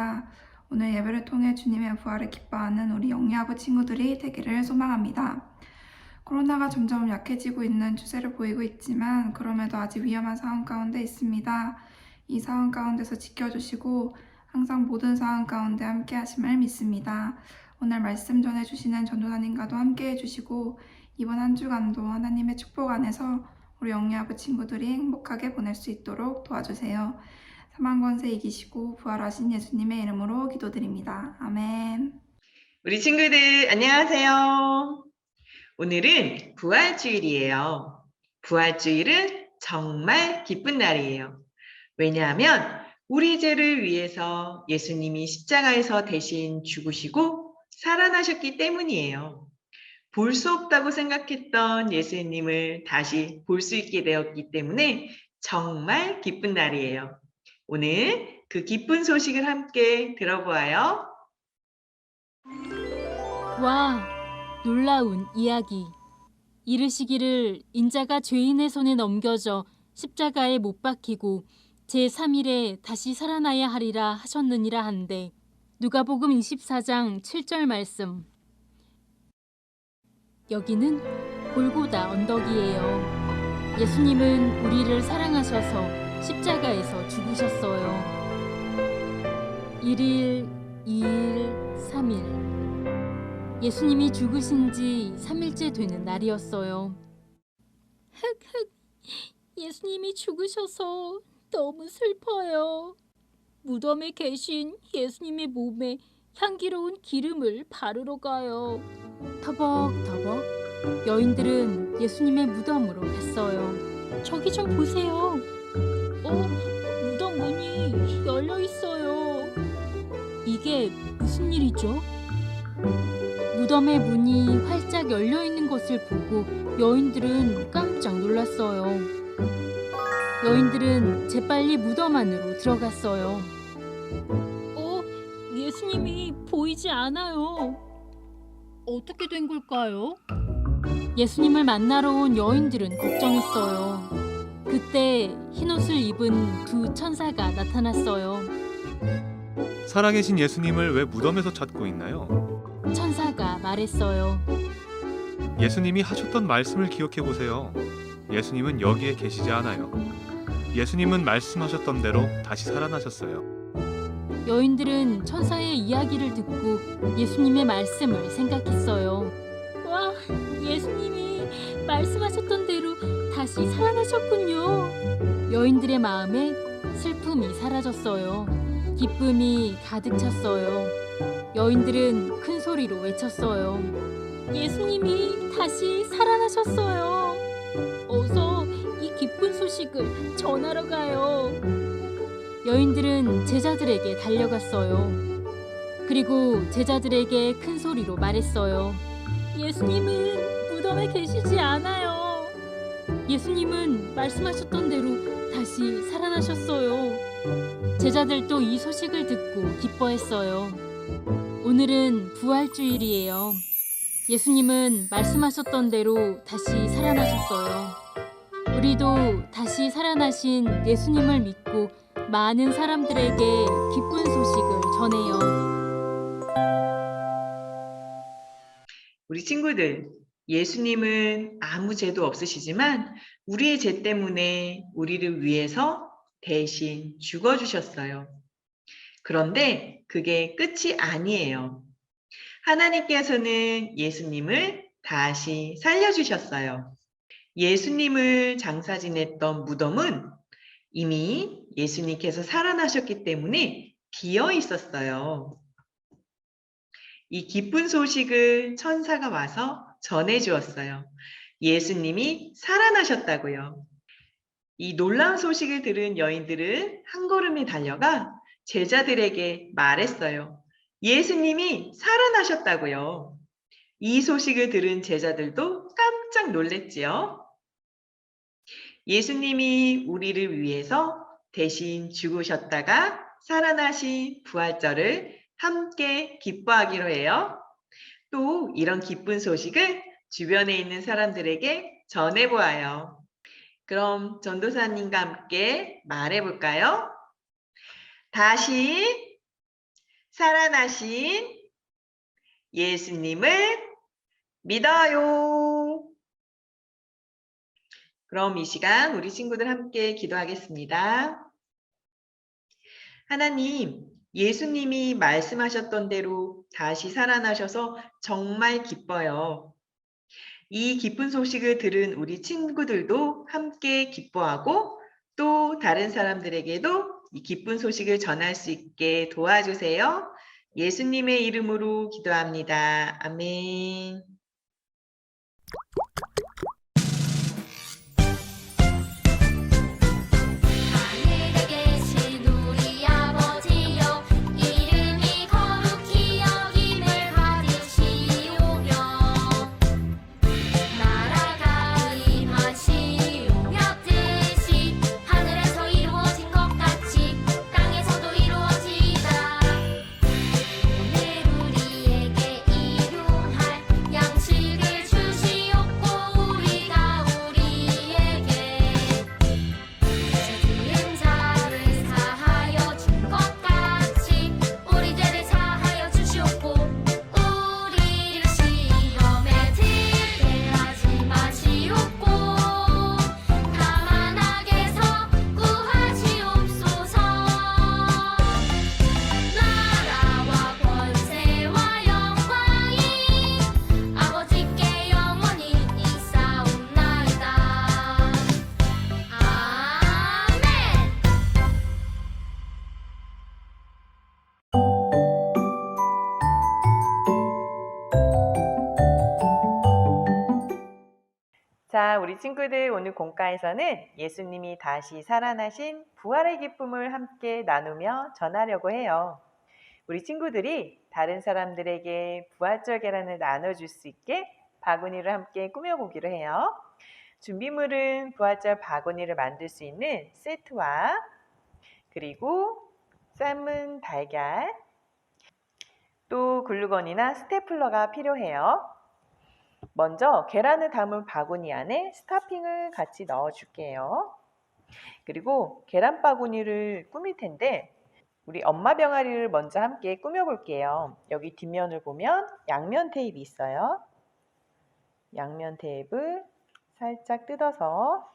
이렇게 예배 드릴 수 있음에 감사합니다. 오늘은 부활절 예배를 드립니다. 오늘 예배를 통해 주님의 부활을 기뻐하는 우리 영리아부 친구들이 되기를 소망합니다. 코로나가 점점 약해지고 있는 추세를 보이고 있지만 그럼에도 아직 위험한 상황 가운데 있습니다. 이 상황 가운데서 지켜주시고 항상 모든 상황 가운데 함께 하심을 믿습니다. 오늘 말씀 전해주시는 전도사님과도 함께 해주시고 이번 한 주간도 하나님의 축복 안에서 우리 영리아부 친구들이 행복하게 보낼 수 있도록 도와주세요. 사망 권세 이기시고 부활하신 예수님의 이름으로 기도드립니다. 아멘. 우리 친구들 안녕하세요. 오늘은 부활주일이에요. 부활주일은 정말 기쁜 날이에요. 왜냐하면 우리 죄를 위해서 예수님이 십자가에서 대신 죽으시고 살아나셨기 때문이에요. 볼 수 없다고 생각했던 예수님을 다시 볼 수 있게 되었기 때문에 정말 기쁜 날이에요. 오늘 그 기쁜 소식을 함께 들어보아요. 와, 놀라운 이야기. 이르시기를 인자가 죄인의 손에 넘겨져 십자가에 못 박히고 제3일에 다시 살아나야 하리라 하셨느니라 한데 누가복음 24장 7절 말씀. 여기는 골고다 언덕이에요. 예수님은 우리를 사랑하셔서 십자가에서 죽으셨어요. 1일, 2일, 3일. 예수님이 죽으신 지 3일째 되는 날이었어요. 흑흑, 예수님이 죽으셔서 너무 슬퍼요. 무덤에 계신 예수님의 몸에 향기로운 기름을 바르러 가요. 터벅터벅 여인들은 예수님의 무덤으로 갔어요. 저기 좀 보세요. 열려 있어요. 이게 무슨 일이죠? 무덤의 문이 활짝 열려 있는 것을 보고 여인들은 깜짝 놀랐어요. 여인들은 재빨리 무덤 안으로 들어갔어요. 어, 예수님이 보이지 않아요. 어떻게 된 걸까요? 예수님을 만나러 온 여인들은 걱정했어요. 그때 흰옷을 입은 두 천사가 나타났어요. 살아계신 예수님을 왜 무덤에서 찾고 있나요? 천사가 말했어요. 예수님이 하셨던 말씀을 기억해 보세요. 예수님은 여기에 계시지 않아요. 예수님은 말씀하셨던 대로 다시 살아나셨어요. 여인들은 천사의 이야기를 듣고 예수님의 말씀을 생각했어요. 와, 예수님이 말씀하셨던 대로 다시 살아나셨군요. 여인들의 마음에 슬픔이 사라졌어요. 기쁨이 가득 찼어요. 여인들은 큰 소리로 외쳤어요. 예수님이 다시 살아나셨어요. 어서 이 기쁜 소식을 전하러 가요. 여인들은 제자들에게 달려갔어요. 그리고 제자들에게 큰 소리로 말했어요. 예수님은 무덤에 계시지 않아요. 예수님은 말씀하셨던 대로 다시 살아나셨어요. 제자들도 이 소식을 듣고 기뻐했어요. 오늘은 부활주일이에요. 예수님은 말씀하셨던 대로 다시 살아나셨어요. 우리도 다시 살아나신 예수님을 믿고 많은 사람들에게 기쁜 소식을 전해요. 우리 친구들, 예수님은 아무 죄도 없으시지만 우리의 죄 때문에 우리를 위해서 대신 죽어주셨어요. 그런데 그게 끝이 아니에요. 하나님께서는 예수님을 다시 살려주셨어요. 예수님을 장사 지냈던 무덤은 이미 예수님께서 살아나셨기 때문에 비어 있었어요. 이 기쁜 소식을 천사가 와서 전해 주었어요. 예수님이 살아나셨다고요. 이 놀라운 소식을 들은 여인들은 한 걸음에 달려가 제자들에게 말했어요. 예수님이 살아나셨다고요. 이 소식을 들은 제자들도 깜짝 놀랬지요. 예수님이 우리를 위해서 대신 죽으셨다가 살아나신 부활절을 함께 기뻐하기로 해요. 또 이런 기쁜 소식을 주변에 있는 사람들에게 전해보아요. 그럼 전도사님과 함께 말해볼까요? 다시 살아나신 예수님을 믿어요. 그럼 이 시간 우리 친구들 함께 기도하겠습니다. 하나님, 예수님이 말씀하셨던 대로 다시 살아나셔서 정말 기뻐요. 이 기쁜 소식을 들은 우리 친구들도 함께 기뻐하고 또 다른 사람들에게도 이 기쁜 소식을 전할 수 있게 도와주세요. 예수님의 이름으로 기도합니다. 아멘. 친구들 오늘 공과에서는 예수님이 다시 살아나신 부활의 기쁨을 함께 나누며 전하려고 해요. 우리 친구들이 다른 사람들에게 부활절 계란을 나눠줄 수 있게 바구니를 함께 꾸며보기로 해요. 준비물은 부활절 바구니를 만들 수 있는 세트와 그리고 삶은 달걀, 또 글루건이나 스테플러가 필요해요. 먼저 계란을 담은 바구니 안에 스타핑을 같이 넣어 줄게요. 그리고 계란 바구니를 꾸밀 텐데 우리 엄마 병아리를 먼저 함께 꾸며 볼게요. 여기 뒷면을 보면 양면 테이프 있어요. 양면 테이프 살짝 뜯어서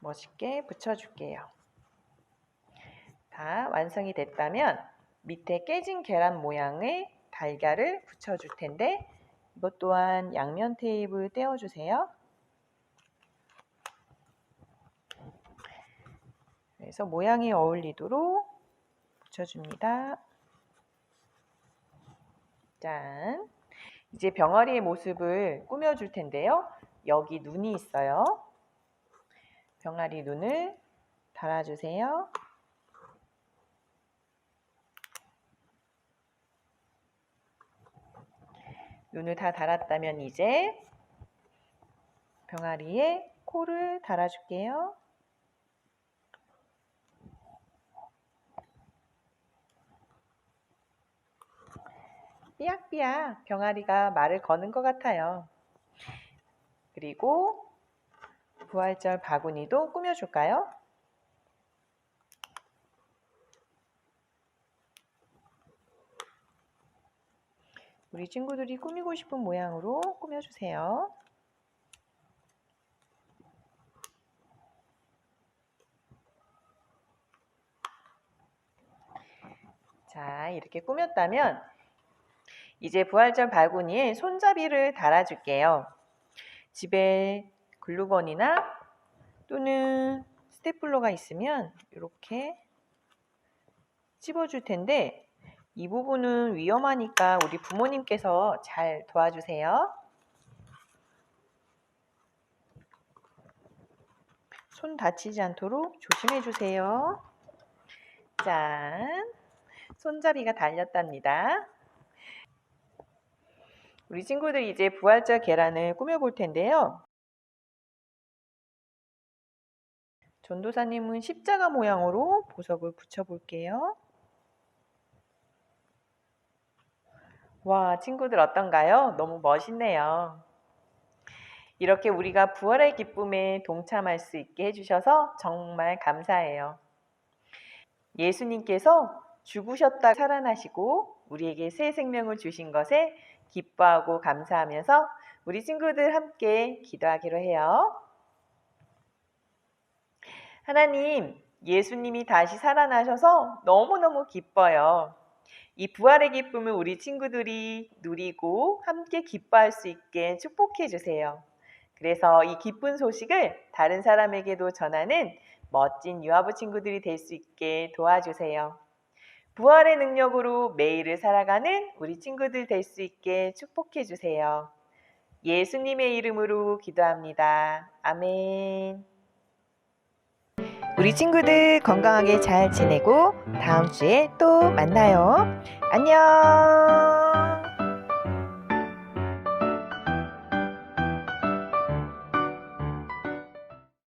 멋있게 붙여줄게요. 다 완성이 됐다면 밑에 깨진 계란 모양의 달걀을 붙여줄 텐데 이것 또한 양면 테이프 떼어주세요. 그래서 모양이 어울리도록 붙여줍니다. 짠! 이제 병아리의 모습을 꾸며줄 텐데요. 여기 눈이 있어요. 병아리 눈을 달아주세요. 눈을 다 달았다면 이제 병아리에 코를 달아줄게요. 삐약삐약 병아리가 말을 거는 것 같아요. 그리고 부활절 바구니도 꾸며줄까요? 우리 친구들이 꾸미고 싶은 모양으로 꾸며주세요. 자, 이렇게 꾸몄다면 이제 부활절 바구니에 손잡이를 달아줄게요. 집에 글루건이나 또는 스테플러가 있으면 이렇게 찝어줄 텐데 이 부분은 위험하니까 우리 부모님께서 잘 도와주세요. 손 다치지 않도록 조심해 주세요. 짠! 손잡이가 달렸답니다. 우리 친구들 이제 부활절 계란을 꾸며볼 텐데요. 전도사님은 십자가 모양으로 보석을 붙여볼게요. 와, 친구들 어떤가요? 너무 멋있네요. 이렇게 우리가 부활의 기쁨에 동참할 수 있게 해주셔서 정말 감사해요. 예수님께서 죽으셨다 살아나시고 우리에게 새 생명을 주신 것에 기뻐하고 감사하면서 우리 친구들 함께 기도하기로 해요. 하나님, 예수님이 다시 살아나셔서 너무너무 기뻐요. 이 부활의 기쁨을 우리 친구들이 누리고 함께 기뻐할 수 있게 축복해 주세요. 그래서 이 기쁜 소식을 다른 사람에게도 전하는 멋진 유아부 친구들이 될 수 있게 도와주세요. 부활의 능력으로 매일을 살아가는 우리 친구들 될 수 있게 축복해 주세요. 예수님의 이름으로 기도합니다. 아멘. 우리 친구들 건강하게 잘 지내고 다음 주에 또 만나요. 안녕.